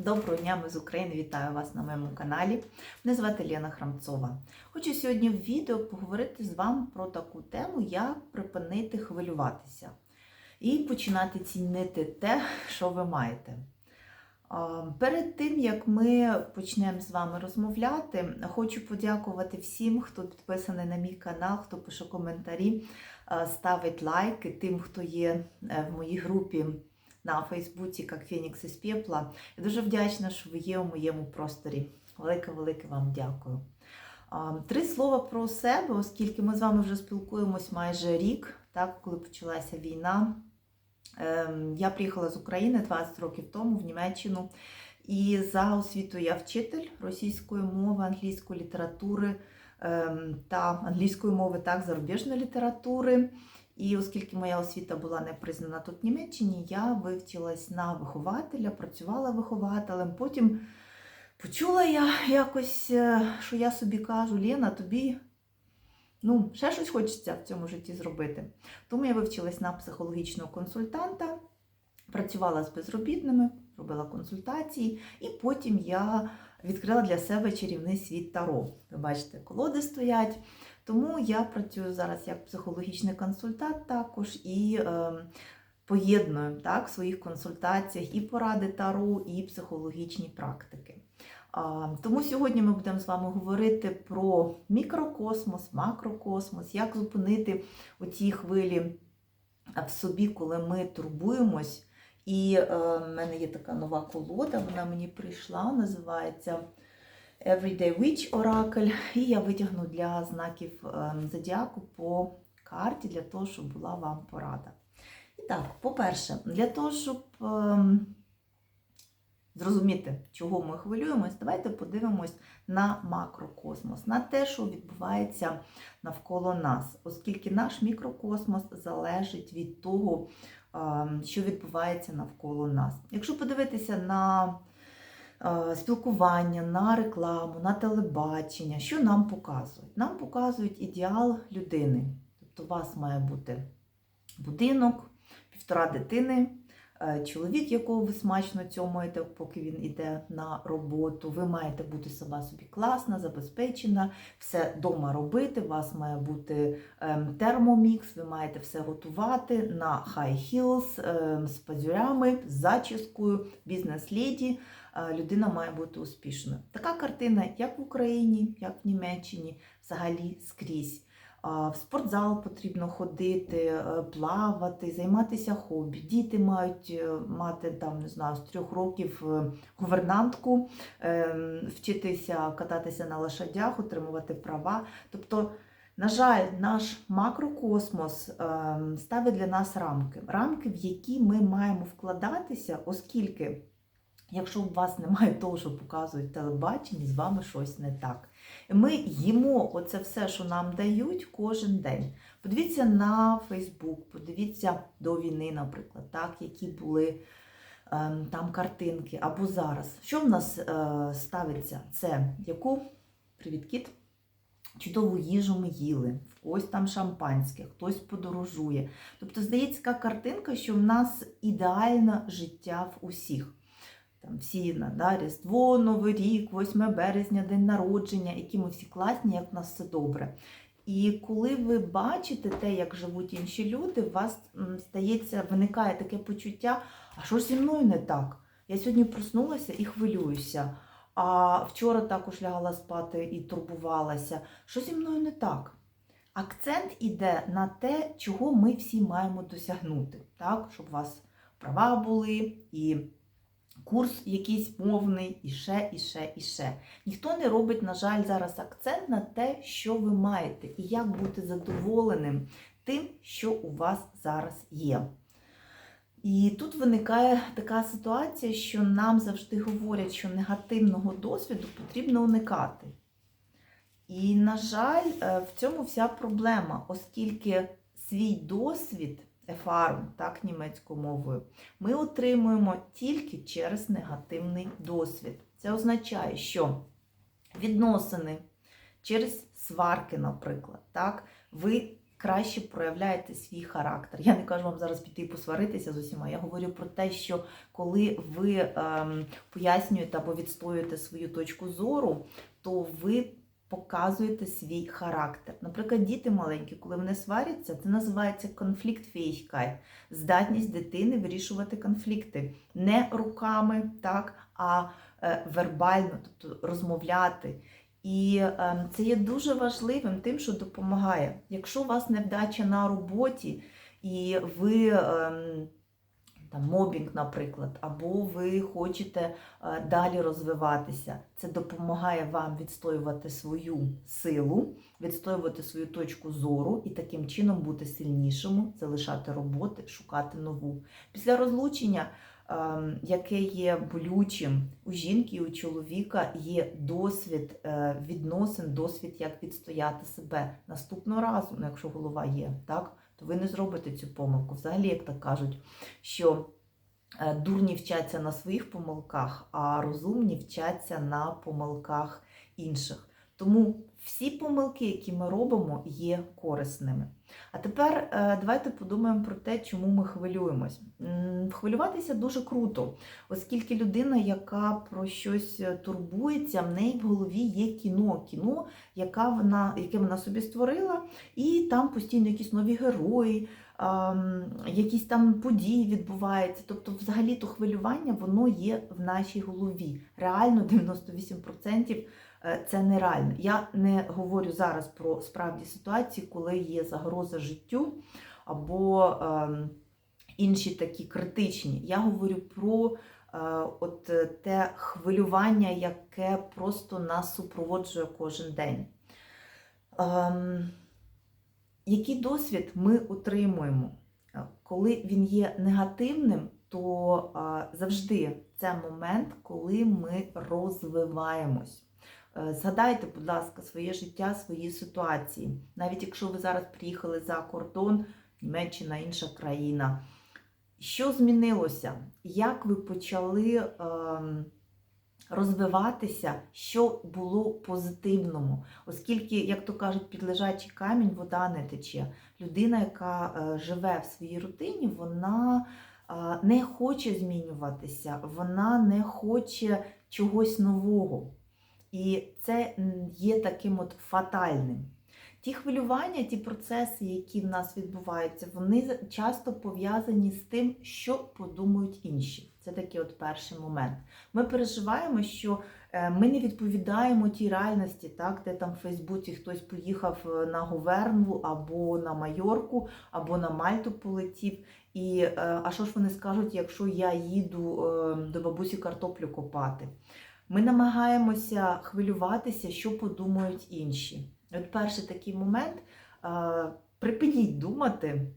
Доброго дня, ми з України. Вітаю вас на моєму каналі. Мене звати Лена Храмцова. Хочу сьогодні в відео поговорити з вами про таку тему, як припинити хвилюватися і починати цінити те, що ви маєте. Перед тим, як ми почнемо з вами розмовляти, хочу подякувати всім, хто підписаний на мій канал, хто пише коментарі, ставить лайки, тим, хто є е, в моїй групі на Фейсбуці як Фенікс із Пепла. Я дуже вдячна, що ви є у моєму просторі. Велике-велике вам дякую. Три слова про себе, оскільки ми з вами вже спілкуємось майже рік, так, коли почалася війна. Ем, Я приїхала з України 20 років тому в Німеччину. І за освітою я вчитель російської мови, англійської літератури ем, та англійської мови, так, зарубіжної літератури. І оскільки моя освіта була не признана тут в Німеччині, я вивчилась на вихователя, працювала вихователем. Потім почула я якось, е, що я собі кажу, Лена, тобі ну, ще щось хочеться в цьому житті зробити. Тому я вивчилась на психологічного консультанта, працювала з безробітними, робила консультації, і потім я відкрила для себе чарівний світ Таро. Ви бачите, колоди стоять. Тому я працюю зараз як психологічний консультант також і е, поєдную так, в своїх консультаціях і поради Таро, і психологічні практики. Тому сьогодні ми будемо з вами говорити про мікрокосмос, макрокосмос, як зупинити оті хвилі в собі, коли ми турбуємось. І е, в мене є така нова колода, вона мені прийшла, називається Everyday Witch Oracle. І я витягну для знаків е, зодіаку по карті, для того, щоб була вам порада. І так, по-перше, для того, щоб е, зрозуміти, чого ми хвилюємось, давайте подивимось на макрокосмос, на те, що відбувається навколо нас, оскільки наш мікрокосмос залежить від того, що відбувається навколо нас. Якщо подивитися на спілкування, на рекламу, на телебачення, що нам показують? Нам показують ідеал людини. Тобто, у вас має бути будинок, півтора дитини. Чоловік, якого ви смачно цьомаєте, поки він йде на роботу, ви маєте бути сама собі класна, забезпечена, все вдома робити. У вас має бути термомікс, ви маєте все готувати на high heels, з пазюрями, з зачіскою, бізнес-леді. Людина має бути успішною. Така картина, як в Україні, як в Німеччині, взагалі скрізь. В спортзал потрібно ходити, плавати, займатися хобі. Діти мають мати там, не знаю, з трьох років гувернантку, вчитися кататися на лошадях, отримувати права. Тобто, на жаль, наш макрокосмос ставить для нас рамки, рамки, в які ми маємо вкладатися, оскільки, якщо у вас немає того, що показують телебачення, з вами щось не так. Ми їмо оце все, що нам дають кожен день. Подивіться на Фейсбук, подивіться до війни, наприклад, так, які були е, там картинки. Або зараз. Що в нас е, ставиться? Це яку привіт, кіт, чудову їжу ми їли, в когось там шампанське, хтось подорожує. Тобто, здається, така картинка, що в нас ідеальне життя в усіх. Там всі на да, Різдво, Новий рік, 8 березня, день народження, які ми всі класні, як в нас все добре. І коли ви бачите те, як живуть інші люди, у вас стається, виникає таке почуття, а що зі мною не так? Я сьогодні проснулася і хвилююся. А вчора також лягала спати і турбувалася. Що зі мною не так? Акцент іде на те, чого ми всі маємо досягнути, так? щоб у вас права були і курс якийсь мовний, і ще, і ще, і ще. Ніхто не робить, на жаль, зараз акцент на те, що ви маєте, і як бути задоволеним тим, що у вас зараз є. І тут виникає така ситуація, що нам завжди говорять, що негативного досвіду потрібно уникати. І, на жаль, в цьому вся проблема, оскільки свій досвід Erfahrung, так, німецькою мовою, ми отримуємо тільки через негативний досвід. Це означає, що відносини через сварки, наприклад, так, ви краще проявляєте свій характер. Я не кажу вам зараз піти і посваритися з усіма. Я говорю про те, що коли ви ем, пояснюєте або відстоюєте свою точку зору, то ви показуєте свій характер. Наприклад, діти маленькі, коли вони сваряться, це називається конфлікт-фейхкайт. здатність дитини вирішувати конфлікти не руками, так, а е, вербально, тобто розмовляти. І е, це є дуже важливим тим, що допомагає. Якщо у вас невдача на роботі, і ви е, там мобінг, наприклад, або ви хочете е, далі розвиватися, це допомагає вам відстоювати свою силу, відстоювати свою точку зору і таким чином бути сильнішим, залишати роботи, шукати нову. Після розлучення ем, яке є болючим у жінки і у чоловіка, є досвід е, відносин, досвід, як відстояти себе наступного разу, ну, якщо голова є, так, то ви не зробите цю помилку. Взагалі, як так кажуть, що е, дурні вчаться на своїх помилках, а розумні вчаться на помилках інших. Тому всі помилки, які ми робимо, є корисними. А тепер е, давайте подумаємо про те, чому ми хвилюємось. Хвилюватися дуже круто, оскільки людина, яка про щось е, турбується, в неї в голові є кіно, кіно, яка вона, яке вона собі створила, і там постійно якісь нові герої, якісь там події відбуваються. Тобто, взагалі, то хвилювання воно є в нашій голові. Реально 98% Е, це нереально. Я не говорю зараз про справді ситуації, коли є загроза життю або е, інші такі критичні. Я говорю про е, от те хвилювання, яке просто нас супроводжує кожен день. Е, який досвід ми отримуємо? Е, коли він є негативним, то е, завжди це момент, коли ми розвиваємось. Е, згадайте, будь ласка, своє життя, свої ситуації. Навіть якщо ви зараз приїхали за кордон, Німеччина, інша країна. Що змінилося? Як ви почали е, розвиватися, що було позитивному? Оскільки, як то кажуть, під лежачий камінь вода не тече. Людина, яка е, живе в своїй рутині, вона е, не хоче змінюватися, вона не хоче чогось нового. І це є таким от фатальним. Ті хвилювання, ті процеси, які в нас відбуваються, вони часто пов'язані з тим, що подумають інші. Це такий от перший момент. Ми переживаємо, що е, ми не відповідаємо тій реальності, так, де там в Фейсбуці хтось поїхав е, на Говерну або на Майорку, або на Мальту полетів. І е, а що ж вони скажуть, якщо я їду до бабусі картоплю копати? Ми намагаємося хвилюватися, що подумають інші. От перший такий момент припиніть думати,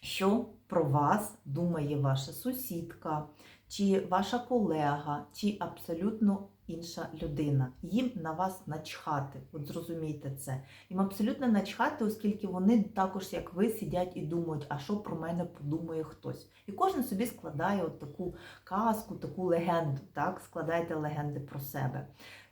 що про вас думає ваша сусідка, чи ваша колега, чи абсолютно інша людина. Їм на вас начхати. От зрозумійте це. Їм абсолютно начхати, оскільки вони також, як ви, сидять і думають, а що про мене подумає хтось. І кожен собі складає от таку казку, таку легенду. так, Складайте легенди про себе.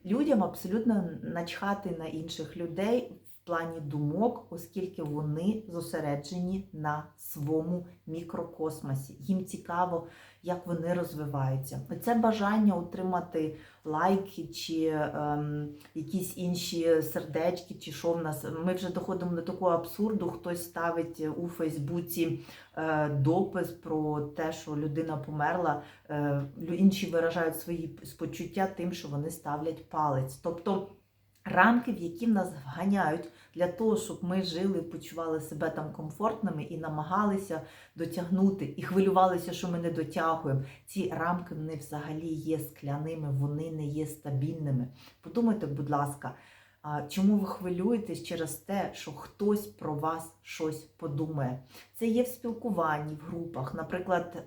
Людям абсолютно начхати на інших людей в плані думок, оскільки вони зосереджені на своєму мікрокосмосі. Їм цікаво, як вони розвиваються. Оце бажання отримати лайки чи ем, якісь інші сердечки, чи що в нас. Ми вже доходимо до такого абсурду, хтось ставить у Фейсбуці е, допис про те, що людина померла, е, інші виражають свої спочуття тим, що вони ставлять палець. Тобто рамки, в які нас вганяють для того, щоб ми жили почували себе там комфортними і намагалися дотягнути, і хвилювалися, що ми не дотягуємо. Ці рамки вони взагалі є скляними, вони не є стабільними. Подумайте, будь ласка, чому ви хвилюєтесь через те, що хтось про вас щось подумає? Це є в спілкуванні, в групах, наприклад.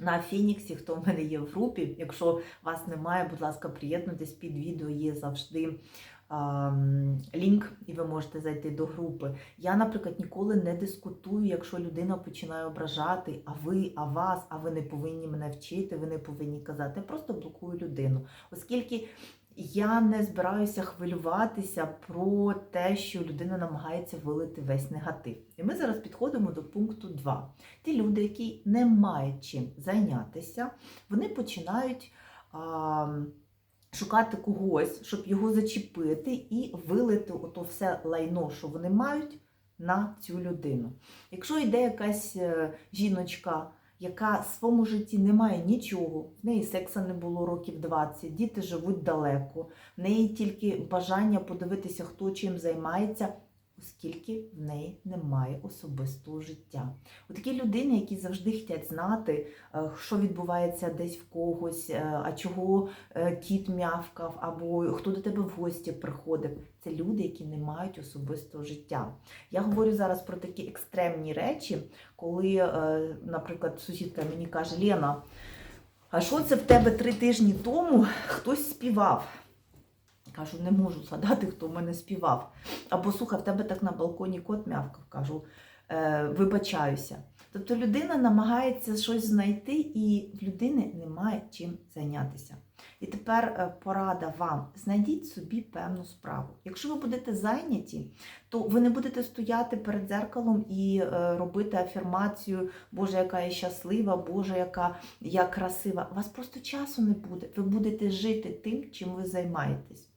На Фініксі, хто в мене є в групі. Якщо вас немає, будь ласка, приєднуйтесь під відео, є завжди ем, лінк, і ви можете зайти до групи. Я, наприклад, ніколи не дискутую, якщо людина починає ображати, а ви, а вас, а ви не повинні мене вчити, ви не повинні казати. Я просто блокую людину, оскільки. Я не збираюся хвилюватися про те, що людина намагається вилити весь негатив. І ми зараз підходимо до пункту 2. Ті люди, які не мають чим зайнятися, вони починають а, шукати когось, щоб його зачепити і вилити ото все лайно, що вони мають, на цю людину. Якщо йде якась е, жіночка, яка в своєму житті не має нічого, в неї секса не було років 20, діти живуть далеко, в неї тільки бажання подивитися, хто чим займається, оскільки в неї немає особистого життя. У такі людини, які завжди хочуть знати, е, що відбувається десь в когось, е, а чого е, кіт м'явкав, або хто до тебе в гості приходив. Це люди, які не мають особистого життя. Я говорю зараз про такі екстремні речі, коли, наприклад, сусідка мені каже: Лена, а що це в тебе три тижні тому хтось співав? Кажу, не можу згадати, хто в мене співав. Або слухай, в тебе так на балконі кот м'явкав. Кажу, е, вибачаюся. Тобто людина намагається щось знайти, і в людини немає чим зайнятися. І тепер е, порада вам: знайдіть собі певну справу. Якщо ви будете зайняті, то ви не будете стояти перед дзеркалом і е, робити афірмацію, Боже, яка я щаслива, Боже, яка я красива. У вас просто часу не буде. Ви будете жити тим, чим ви займаєтесь.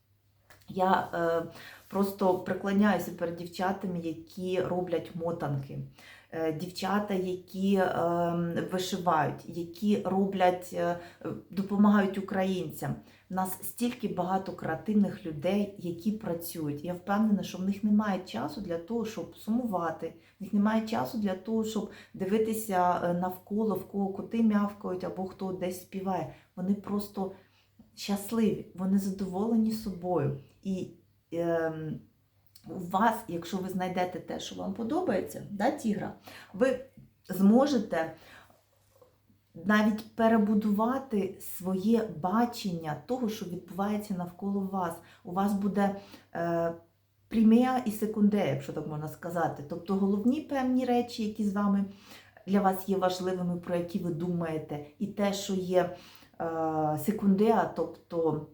Я е, просто преклоняюся перед дівчатами, які роблять мотанки. Е, Дівчата, які е, вишивають, які роблять, е, допомагають українцям. У нас стільки багато креативних людей, які працюють. Я впевнена, що в них немає часу для того, щоб сумувати. В них немає часу для того, щоб дивитися е, навколо, в кого коти м'явкають або хто десь співає. Вони просто щасливі, вони задоволені собою. І е, у вас, якщо ви знайдете те, що вам подобається, да, тігра, ви зможете навіть перебудувати своє бачення того, що відбувається навколо вас. У вас буде е, прімея і секунде, якщо так можна сказати. Тобто головні певні речі, які з вами для вас є важливими, про які ви думаєте, і те, що є секундеа, тобто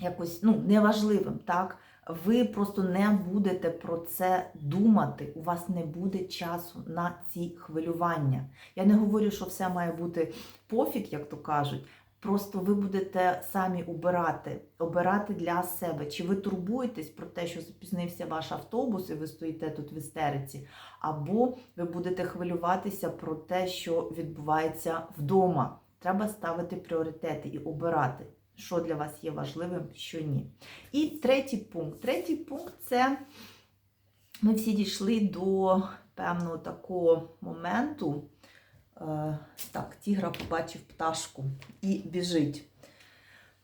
якось ну, неважливим, так? Ви просто не будете про це думати, у вас не буде часу на ці хвилювання. Я не говорю, що все має бути пофіг, як то кажуть. Просто ви будете самі обирати, обирати для себе, чи ви турбуєтесь про те, що запізнився ваш автобус, і ви стоїте тут в істериці, або ви будете хвилюватися про те, що відбувається вдома. Треба ставити пріоритети і обирати що для вас є важливим, що ні. І третій пункт. Третій пункт це ми всі дійшли до певного такого моменту. Е, Так, тігра побачив пташку і біжить.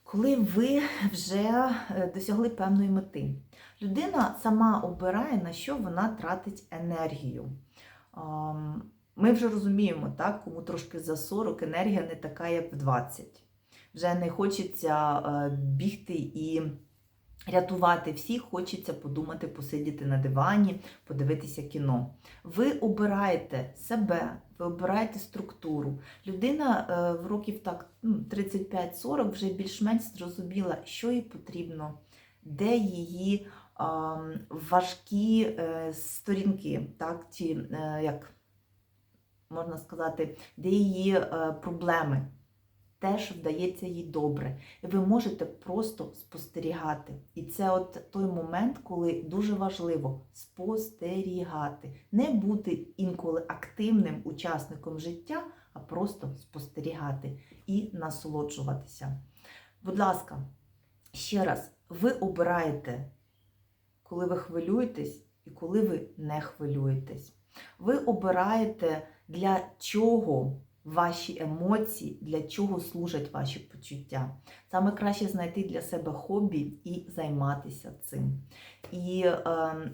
Коли ви вже е, досягли певної мети, людина сама обирає, на що вона тратить енергію. Ми вже розуміємо, так, кому трошки за 40 енергія не така, як в 20 вже не хочеться е, бігти і рятувати всіх, хочеться подумати, посидіти на дивані, подивитися кіно. Ви обираєте себе, ви обираєте структуру. Людина е, в років так 35-40 ну, вже більш-менш зрозуміла, що їй потрібно, де її важкі е, сторінки, так, ті, як можна сказати, де її проблеми теж вдається їй добре. І ви можете просто спостерігати. І це от той момент, коли дуже важливо спостерігати, не бути інколи активним учасником життя, а просто спостерігати і насолоджуватися. Будь ласка, ще раз, ви обираєте, коли ви хвилюєтесь і коли ви не хвилюєтесь. Ви обираєте, для чого ваші емоції, для чого служать ваші почуття. Саме краще знайти для себе хобі і займатися цим. І е,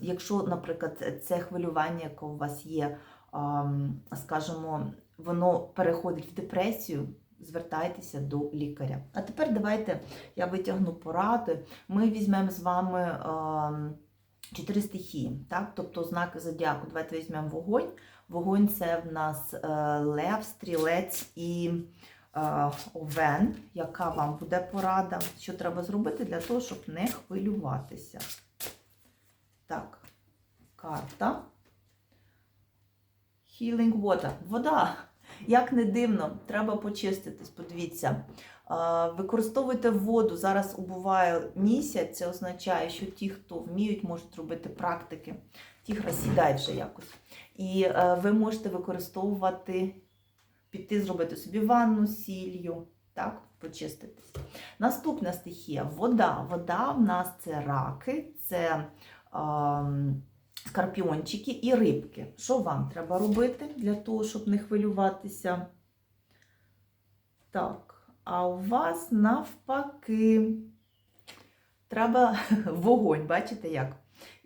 якщо, наприклад, це хвилювання, яке у вас є, е, скажімо, воно переходить в депресію, звертайтеся до лікаря. А тепер давайте я витягну поради. Ми візьмемо з вами е, чотири стихії, так? тобто знаки зодіаку. Давайте візьмемо вогонь. Вогонь це в нас е, лев, стрілець і е, овен. Яка вам буде порада? Що треба зробити для того, щоб не хвилюватися? Так, карта. Healing water. Вода. Як не дивно, треба почиститись. Подивіться. Е, Використовуйте воду. Зараз убуває місяць. Це означає, що ті, хто вміють, можуть робити практики. Ті сідають вже якось. І е, ви можете використовувати, піти зробити собі ванну сіллю, так, почиститись. Наступна стихія вода. Вода в нас це раки, це ем, скорпіончики і рибки. Що вам треба робити для того, щоб не хвилюватися? Так, а у вас навпаки. Треба вогонь, бачите як?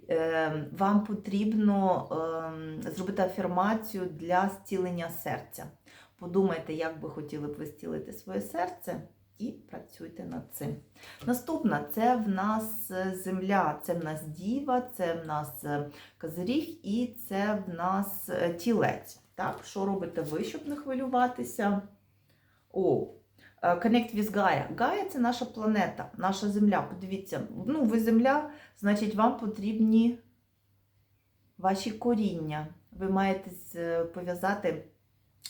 Е, Вам потрібно ем, зробити афірмацію для зцілення серця. Подумайте, як би хотіли б ви зцілити своє серце, і працюйте над цим. Наступна це в нас е, земля, це в нас діва, це в нас е, козиріг і це в нас е, тілець. Так, що робите ви, щоб не хвилюватися? О, Connect with Gaia. Gaia – це наша планета, наша земля. Подивіться, ну, ви земля, значить, вам потрібні ваші коріння. Ви маєте пов'язати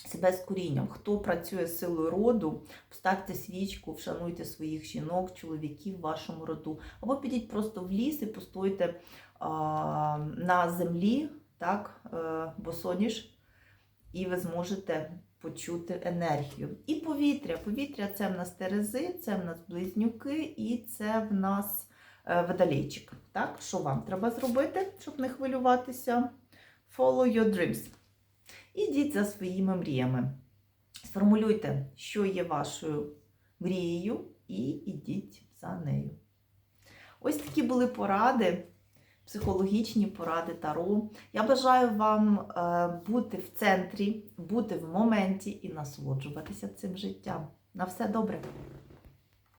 себе з корінням. Хто працює з силою роду, поставте свічку, вшануйте своїх жінок, чоловіків в вашому роду. Або підіть просто в ліс і постойте а, на землі, так, е, босоніж, і ви зможете почути енергію. І повітря. Повітря це в нас терези, це в нас близнюки і це в нас е, водолійчик. Так, що вам треба зробити, щоб не хвилюватися? Follow your dreams. Ідіть за своїми мріями. Сформулюйте, що є вашою мрією, і ідіть за нею. Ось такі були поради, психологічні поради Таро. Я бажаю вам е, бути в центрі, бути в моменті і насолоджуватися цим життям. На все добре!